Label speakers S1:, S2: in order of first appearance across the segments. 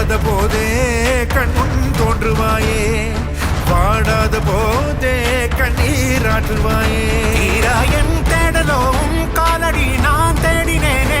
S1: வாடாத போதே கண்முன் தோன்றுவாயே. வாடாத போதே கண்ணீராற்றுவாயே என் தேடலும் காலடி நான் தேடினேனே.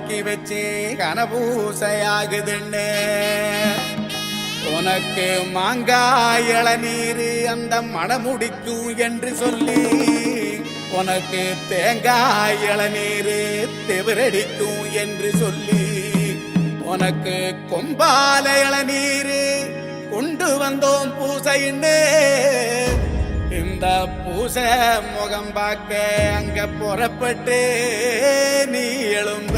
S2: உருவாக்கி வச்சு கனபூசையாகுதுன்னு. உனக்கு மாங்காய் இளநீர் அந்த மனமுடிக்கும் என்று சொல்லி உனக்கு தேங்காய் இளநீர் தெவரடிக்கும் என்று சொல்லி உனக்கு கொம்பால இளநீர் கொண்டு வந்தோம் பூசைன்னு. இந்த பூச முகம் பார்க்க அங்க புறப்பட்டு நீ எழும்ப.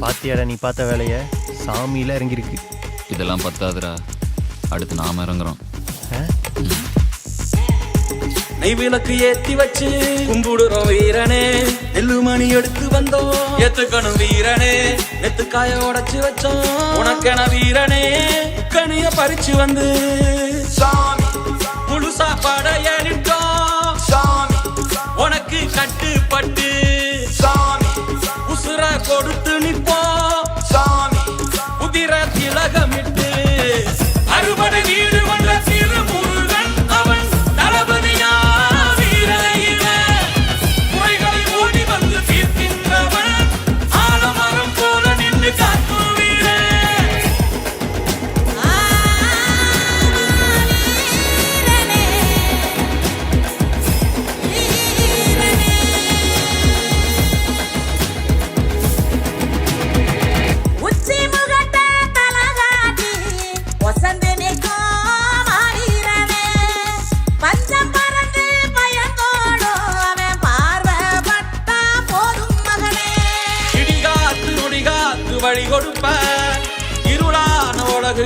S3: பாத்தியாடா நீ பார்த்த வேலைய சாமியில இறங்கியிருக்கு.
S4: இதெல்லாம் பத்தாதுடா. அடுத்து நாம இறங்குறோம்.
S1: நெய் விளக்கு ஏத்தி வச்சு கும்பிடுறோம் வீரனே. நெல்லு மணி எடுத்து வந்தோம். ஏத்துக்கணும் வீரனே. நெத்து காய உடைச்சு வச்சோம். உனக்கென வீரனே. கனிய பறிச்சு வந்து. சாமி முழுசா படைய ஏறிட்டோம் சாமி உனக்கு கட்டுப்பட்டு. சாமி உசுர கொடுத்து நிற்போம். சாமி உதிர திலகமிட்டு.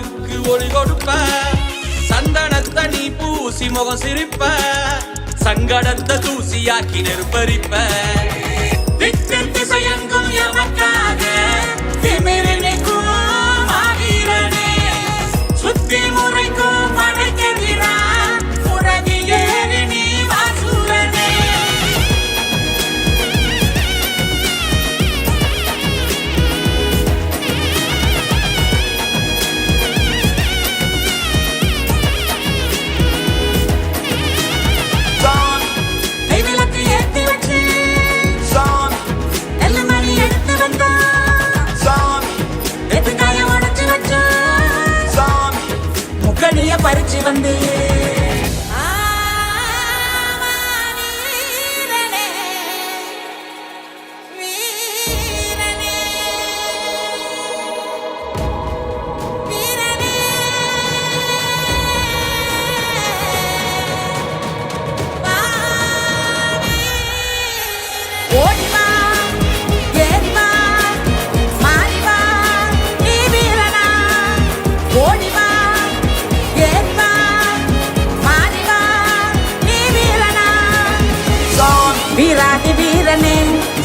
S1: உலகுக்கு ஒளி கொடுப்ப. சந்தனத்தை நீ பூசி முகம் சிரிப்ப. சங்கடத்தை தூசியாக்கி நெருப்பரிப்ப. திக்கு எமக்காக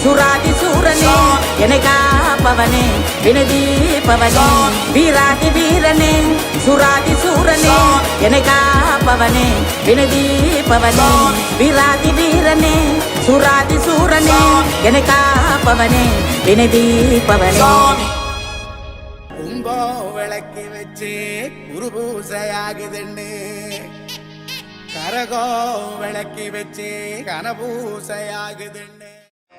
S1: சுராதி சூரனே என்னை காப்பவனே வினதீபவனே வீராதி வீரனே சுராதி சூரனே என்னை காப்பவனே வினதீபவனே வீராதி வீரனே சுராதி சூரனே என்னை காப்பவனே வினதீபவனே
S2: கும்போ விளக்கி வச்சு குருபூசையாகுதுன்னு. கரகோ விளக்கி வச்சு கனபூசையாகுதுன்னு.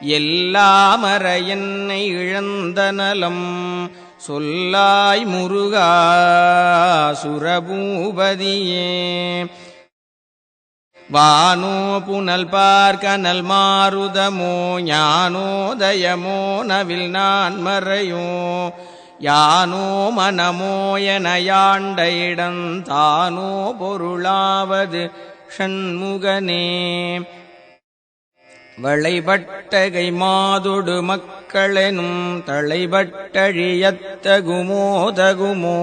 S5: எல்லாமர என்னை இழந்த நலம். சொல்லாய் முருகா சுரபூபதியே. வானோ புனல் பார்க்கனல் மாறுதமோ ஞானோதயமோ நவில் நான் மறையோ. யானோ மனமோ என யாண்ட இடம் பொருளாவது ஷண்முகனே. வளைபட்டகை மாதுடு மக்களெனும் தளைபட்டழியத்தகுமோதகுமோ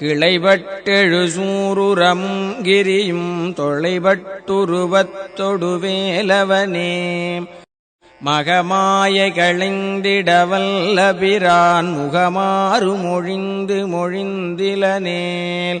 S5: கிளைபட்டெழு சூருரம் கிரியும் தொளைபட்டுருவத்தொடுவேலவனே மகமாய களைந்திடவல்ல பிரான் முகமாறு மொழிந்து மொழிந்திலனேல்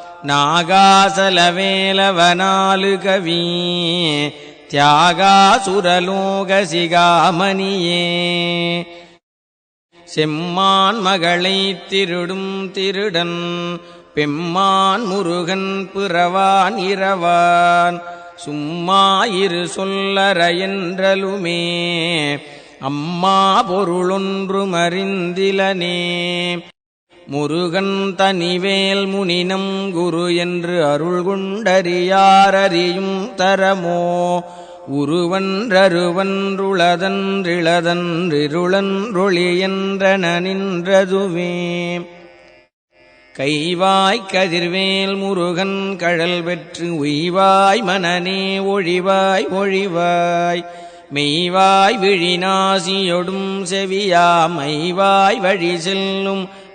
S5: நாகாசலவேலவனாலு கவி தியாகாசுரலோக சிகாமணியே செம்மான் மகளை திருடும் திருடன் பெம்மான் முருகன் பிறவான் இரவான். சும்மா இரு சொல்லற என்றலுமே அம்மா பொருளொன்று மறிந்திலனே. முருகன் தனிவேல் முனினம் குரு என்று அருள் குண்டறியாரறியும் தரமோ உருவன்றருவன்றுளதன்றிளதன்றிருளன்றொளி என்றன நின்றதுவே. கைவாய் கதிர்வேல் முருகன் கழல் பெற்று உய்வாய் மனநே ஒழிவாய் ஒழிவாய். மெய்வாய் விழிநாசியொடும் செவியா மைவாய் வழி செல்லும்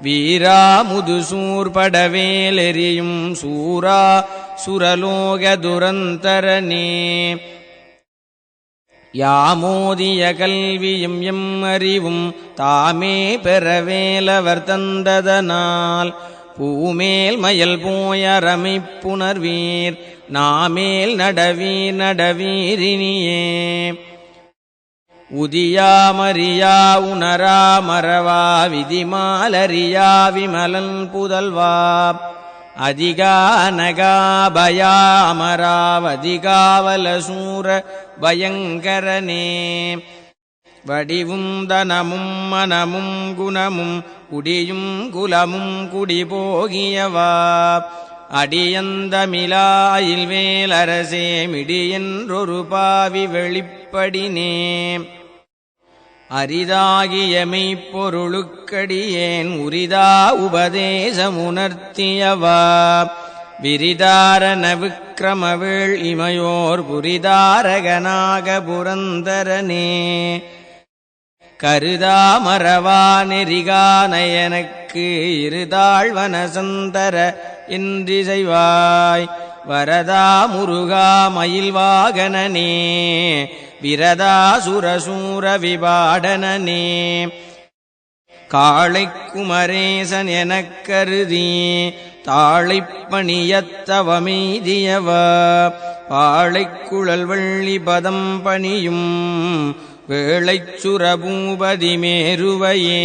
S5: வீரா முதுசூர் சூரா சுரலோக துரந்தரனே யாமோதிய கல்வியும் எம் அறிவும் தாமே பெறவேலவர் தந்ததனால். பூமேல் மயல் போயரமைப் புணர்வீர் நாமேல் நடவீர் நடவீரினியே உதியாமறியா உணரா மறவா விதிமாலறியா விமலன் புதல்வா. அதிகா நகாபயா அமராவதிகாவல பயங்கரனே. வடிவும் தனமும் மனமும் குணமும் குடியும் குலமும் குடிபோகியவா அடியந்தமிலாயில் வேலரசே மிடியென்றொரு பாவி வெளிப்படினே. அரிதாகிய மெய்ப்பொருளுக்கடியேன் உரிதா உபதேசமுணர்த்தியவா. விரிதாரண விக்கிரமவேள் இமையோர் புரிதாரகனாக புரந்தரனே. கருதாமரவா நெறிகானயனக்கு இருதாழ்வன சந்தர என்றிசைவாய் வரதா முருகா மயில் வாகனனே விரதா சுரசூர விபாடனே காளை குமரேசன் எனக் கருதி தாழைப் பாழைக்குழல் வள்ளி பதம் பணியும் வேளைச் சுரபூபதி மேருவையே.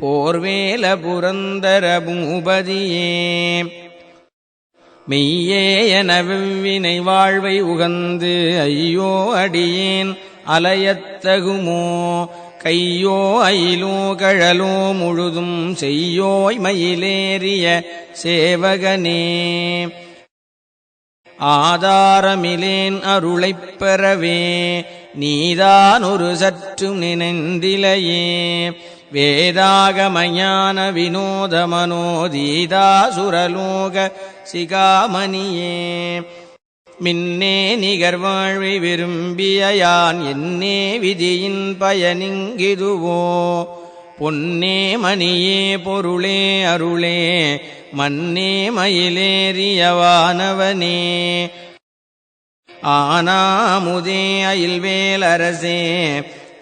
S5: போர்வேல புரந்தர பூபதியே. மெய்யே என வெவ்வினை வாழ்வை உகந்து ஐயோ அடியேன் அலையத்தகுமோ? கையோ அயிலோ கழலோ முழுதும் செய்யோய் மயிலேறிய சேவகனே. ஆதாரமிலேன் அருளைப் பெறவே நீதான் ஒரு சற்றும் நினைந்திலையே. வேதாகமஞான வினோத மனோதீதா சுரலோக சிகாமணியே. மின்னே நிகர்வாழ்வை விரும்பிய யான் என்னே விதியின் பயனிங்கிதுவோ. பொன்னே மணியே பொருளே அருளே மன்னே மயிலேறியவானவனே ஆனாமுதே அயில்வேலரசே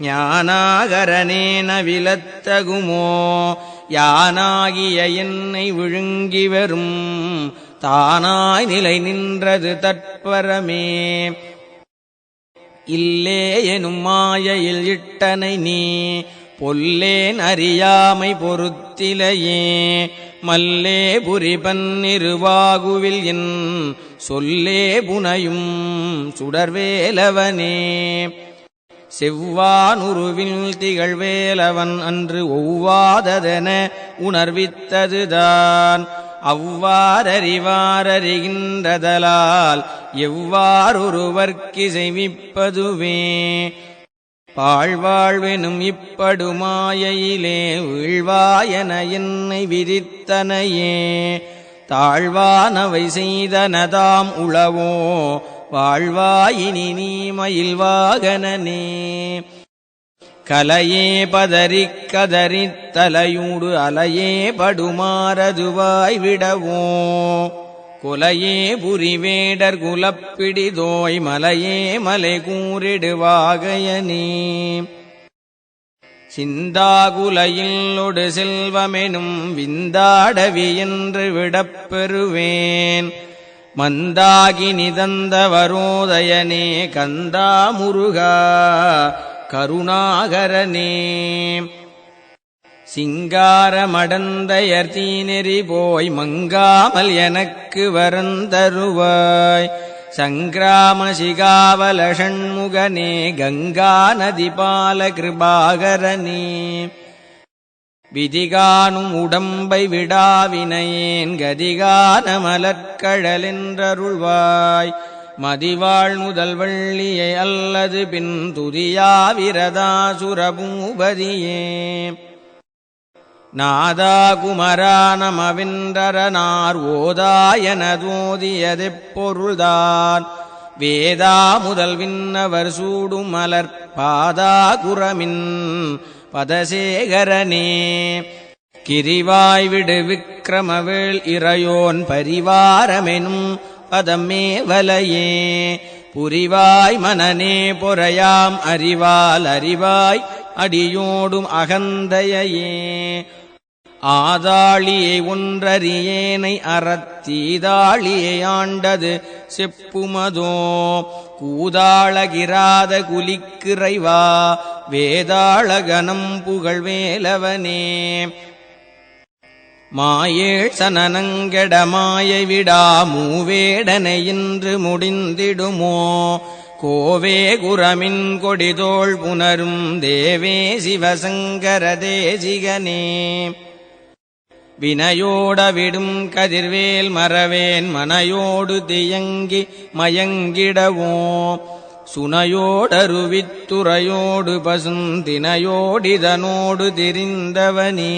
S5: ஞானாகரனேன விலத்தகுமோ யானாகிய என்னை விழுங்கி வரும் தானாய் நிலை நின்றது தற்பரமே. இல்லே எனும் மாயையில் இட்டனை நீ பொல்லேன் அறியாமை பொறுத்திலையே மல்லே புரிபன் பன்னிருவாகுவில் என் சொல்லே புனையும் சுடர்வேலவனே. செவ்வானுருவில் திகழ்வேலவன் அன்று ஒவ்வாததென உணர்வித்ததுதான். அவ்வாறறிவாரறிகின்றதலால் எவ்வாறொருவர்க்கு செய்விப்பதுவே பாழ்வாழ்வெனும் இப்படுமாயையிலே வீழ்வாயன என்னை விதித்தனையே. தாழ்வானவை செய்தனதாம் உளவோ வாழ்வாயினி நீ மயில் வாகனே கலையே பதறி கதறி தலையூடு அலையே படுமாறதுவாய் விடவோ. குலையே புரிவேடர் குலப்பிடிதோய் மலையே மலை கூறிடுவாகையனே. சிந்தாகுலையில்லொடு செல்வமெனும் விந்தாடவி என்று விடப்பெறுவேன். மந்தாகி நிதந்த வரோதயனே கந்தா முருகா கருணாகரனே. சிங்காரமடந்தையர் தீநெறி போய் மங்காமல் எனக்கு வரந்தருவாய். சங்கிராம சிகாவல ஷண்முகனே கங்கா நதி பால கிருபாகரனே. விதிகானும் உடம்பை விடாவினையேன் கதிகான மலர்கழலென்றருள்வாய் மதிவாழ் முதல் வள்ளியை அல்லது பின் துதியாவிரதாசுரபூபதியே நாதா குமரா நமவென்றரனார் ஓதாயனதோதியதெப் பொருள்தான் வேதா முதல் விண்ணவர் சூடும் மலர் பாதா குரமின் பதசேகரனே. கிரிவாய் விடு விக்கிரமவேள் இறையோன் பரிவாரமெனும் பதமே வலையே புரிவாய் மனநே பொறையாம் அறிவால் அறிவாய் அடியோடும் அகந்தையே ஆதாளியை ஒன்றறியேனை அறத்தீதாளியை ஆண்டது செப்புமதோ. கூதாளகிராத குலிக்கிறைவா வேதாளகனம் புகழ்வேலவனே. மாயேழ் சனனங்கெட மாயை விடா மூவேடனை முடிந்திடுமோ? கோவே குரமின் கொடிதோள் புனரும் தேவே சிவசங்கர தேசிகனே. வினையோட விடும் கதிர்வேல் மறவேன் மனையோடு தியங்கி மயங்கிடவோ சுனையோடருவித்துறையோடு பசுந்தினையோடிதனோடு திரிந்தவனே.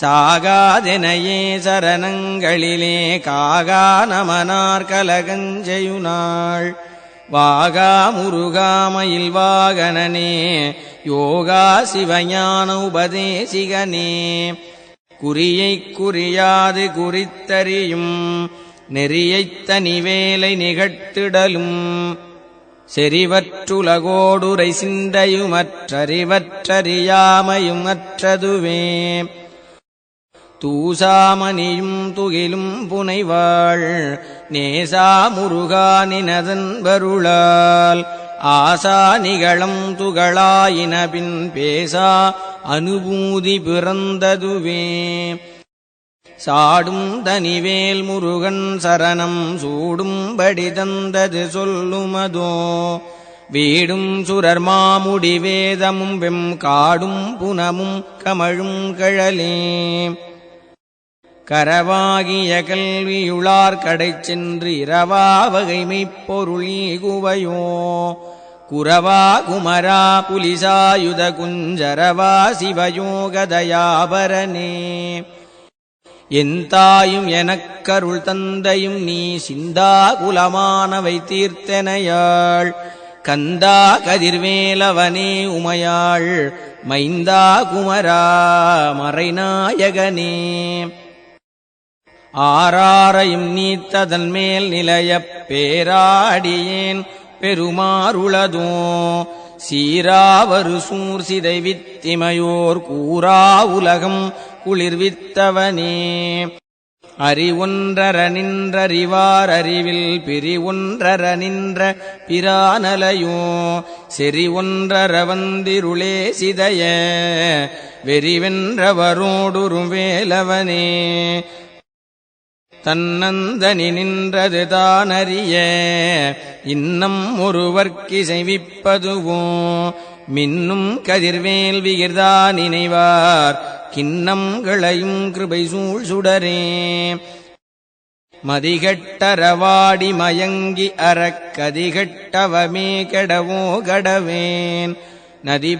S5: சாகாதெனையே சரணங்களிலே காகா நமனார் கலகஞ்செயுனாள் வாகா முருகாமயில் வாகனனே யோகா சிவஞான உபதேசிகனே. குறியைக் குறியாது குறித்தறியும் நெறியைத் தனிவேலை நிகழ்த்திடலும். செறிவற்றுலகோடுரை சிந்தையுமற்றறிவற்றறியாமையும் அற்றதுவே. தூசாமணியும் துகிலும் புனைவாள் நேசா முருகானினதன் வருளால். ஆசா நிகழம் துகளாயின பின் பேசா அனுபூதி பிறந்ததுவே. சாடும் தனிவேல் முருகன் சரணம் சூடும்படி தந்தது சொல்லுமதோ. வீடும் சுரர் மாமுடி வேதமும் வெம் காடும் புனமும் கமழும் கழலே. கரவாகிய கல்வியுளார் கடை சென்று இரவா வகைமைப் பொருளீகுவையோ குரவா குமரா புலிசாயுத குஞ்சரவா சிவயோகதயாபரனே. என் தாயும் எனக்கருள் தந்தையும் நீ சிந்தா குலமானவை தீர்த்தனையாள். கந்தா கதிர்வேலவனே உமையாள். மைந்தா குமரா மறைநாயகனே. ஆறாரையும் நீத்ததன் மேல் நிலையப் பேராடியேன். பெருமாறுளதோ சீராவரு சூர் சிதை வித்திமையோர் கூறா உலகம் குளிர்வித்தவனே. அறிவொன்றர நின்றறிவார் அறிவில் பிரிவொன்றர நின்ற பிரானலையோ. செறி ஒன்றர வந்திருளே சிதைய. வெறிவென்றவரோடுரும் வேலவனே. தன்னந்தனி நின்றது தானறிய இன்னம் ஒருவர்க்கிசைவிப்பதுவோ? மின்னும் கதிர்வேல் விகிர்தா நினைவார் கிண்ணங்களையும் கிருபை சூழ் சுடரே. மதிகட்டரவாடி மயங்கி அறக்கதிகட்டவமே கெடவோ கடவேன் நதி